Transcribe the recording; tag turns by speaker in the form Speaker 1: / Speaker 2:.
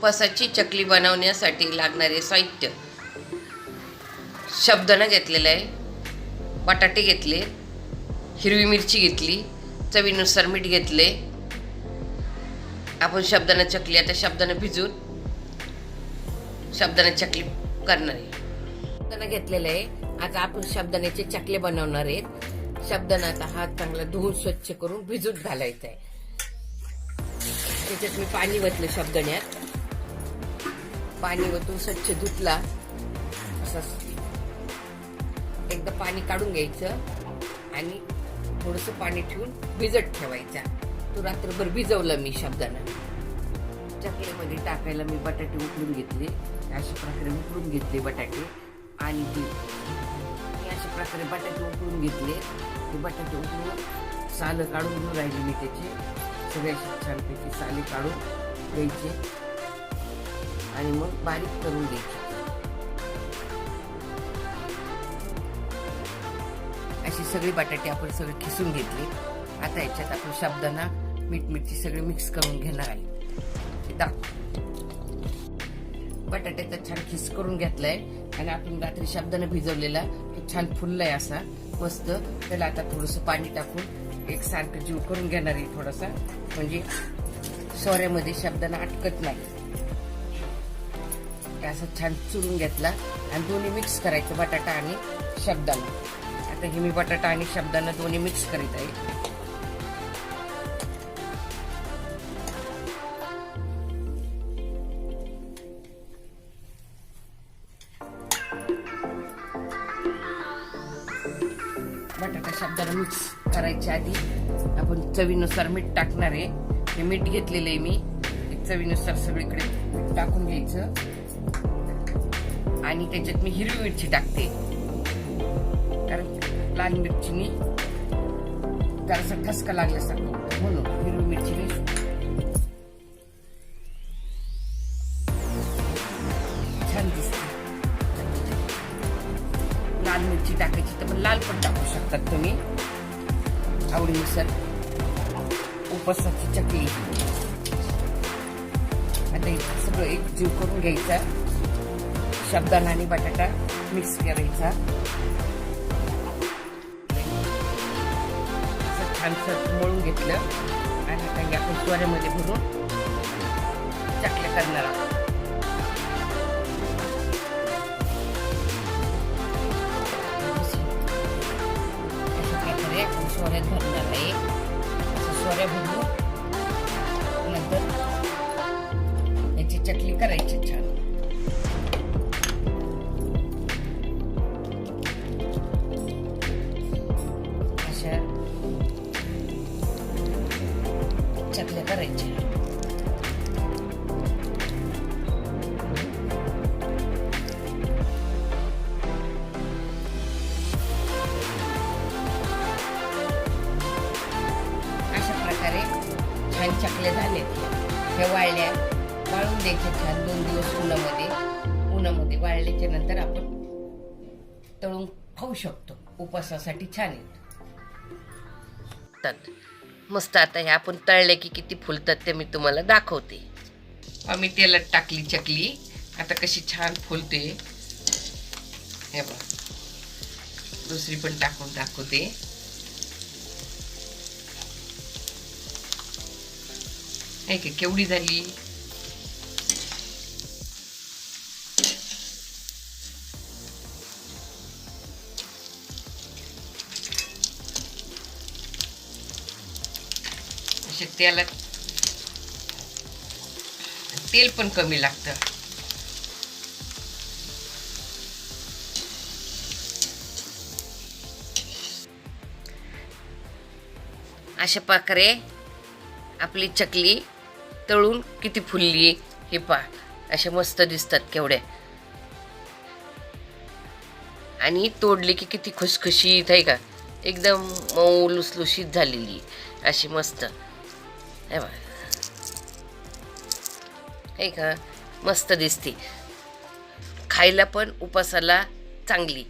Speaker 1: उपवासाची चकली बनवण्यासाठी लागणारे साहित्य. शब्दनं घेतलेलं आहे. बटाटे घेतले. हिरवी मिरची घेतली. चवीनुसार मीठ घेतले. आपण शब्दानं चकली आता शब्दानं भिजून शब्दानं चकली करणार आहे. शब्दानं घेतलेलं आहे. आता आपण शब्दाण्याचे चकले बनवणार आहेत. शब्दानं आता हात चांगला धुवून स्वच्छ करून भिजून घालायचा आहे. त्याच्यात मी पाणी वतलं शब्दण्यात. पाणी वतून स्वच्छ धुतला. असं एकदा पाणी काढून घ्यायचं आणि थोडंसं पाणी ठेवून भिजत ठेवायचा. तो रात्रभर भिजवला मी शब्दानं. चकलीमध्ये टाकायला मी बटाटे उकळून घेतले. अशा प्रकारे उकळून घेतले बटाटे. आणि ते मी अशा प्रकारे बटाटे उकळून घेतले. ते बटाटे उकळून सालं काढून घेऊन राहिली मी त्याचे. सगळ्या छानपैकी साले काढून घ्यायचे. आणि मग बारीक करून घ्यायची. अशी सगळी बटाटे आपण सगळे खिसून घेतली. आता याच्यात आपण शब्दांना मीठ मिरची सगळी मिक्स करून घेणार आहे. दाख बटाट्याचा छान खिस करून घेतलाय. आणि आपण रात्री शब्दानं भिजवलेला तो छान फुललाय असा. मस्त. त्याला आता थोडस पाणी टाकून एक सारखं जीव करून घेणार आहे थोडासा. म्हणजे सोऱ्यामध्ये शब्दांना अटकत नाही. असं छान चुरून घेतला. आणि दोन्ही मिक्स करायचं बटाटा आणि शब्दानं आता हे मी बटाटा आणि शब्दानं दोन्ही मिक्स करीत आहे. बटाटा शब्दाला मिक्स करायच्या आधी आपण चवीनुसार मीठ टाकणार आहे. हे मीठ घेतलेलं आहे मी. चवीनुसार सगळीकडे टाकून घ्यायचं. आणि त्याच्यात मी हिरवी मिरची टाकते. कारण लाल मिरचीनी जरासा ठसका लागल्यासारखं होतं. म्हणून हिरवी मिरचीने छान. दिसते. लाल मिरची टाकायची तर मग लाल पण टाकू शकतात तुम्ही. आवडीनुसार. उपसाची चकली आता सगळं एक जीव करून घ्यायचा शब्दाना आणि बटाटा मिक्स करायचा. असं छानसं मळून घेतलं आणि आता हे आपण सोऱ्यामध्ये भरून चकल्या करणार आहोत. अशा प्रकारे आपण सोऱ्यात भरणार आहे. असं सोऱ्या भरून नंतर याची चटणी करायची छान. चकल्या करायच्या अशा प्रकारे छान चकल्या झालेत. हे वाळल्या वाळून द्यायच्या छान दोन दिवस उन्हामध्ये. उन्हामध्ये वाळल्याच्या नंतर आपण तळून खाऊ शकतो. उपवासासाठी छान येतात मस्त आता हे आपण तळले की किती फुलतात ते मी तुम्हाला दाखवते. आम्ही तेलात टाकली चकली. आता कशी छान फुलते. हे बघ. दुसरी पण टाकून दाखवते. आहे का केवढी झाली? असे तेलात तेल पण कमी लागतं. अशा प्रकारे आपली चकली तळून किती फुलली हे पा अशा मस्त दिसतात केवढ्या आणि तोडली की किती खुसखुशीत आहे का. एकदम मऊ लुसलुशीत झालेली. अशी मस्त. हे बघा. का मस्त दिसते. खायला पण उपासाला चांगली.